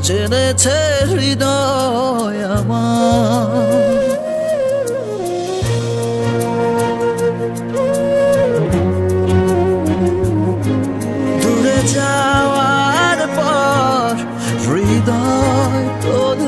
জেনেছে হৃদয় দূরে যাওয়ার পর হৃদয় তোল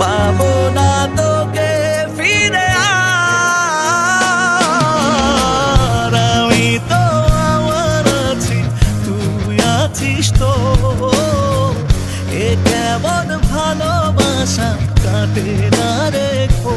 পাবো না তোকে ফিরে আমি তো আমার আছি, তুই আছিস তো এ কেমন ভালোবাসা কাটে না রেখো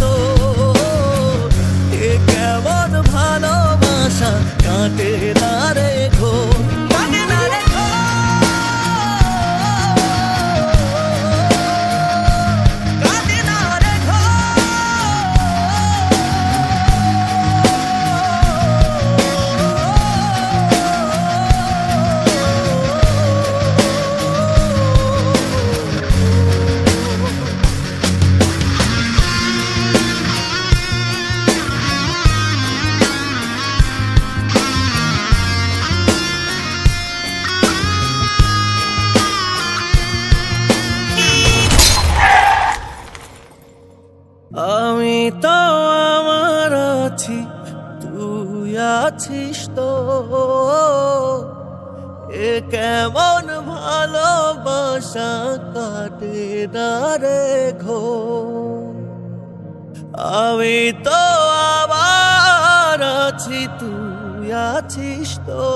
তো এ কেমন ভালোবাসা কাটে না রেখো আছিস তো? এ কেমন ভালোবাসা কাটে না ঘো? আমি তো আবার আছি, তুই আছিস তো?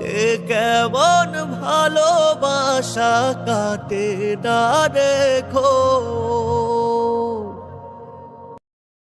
এ কেমন ভালোবাসা কাটে না রেখো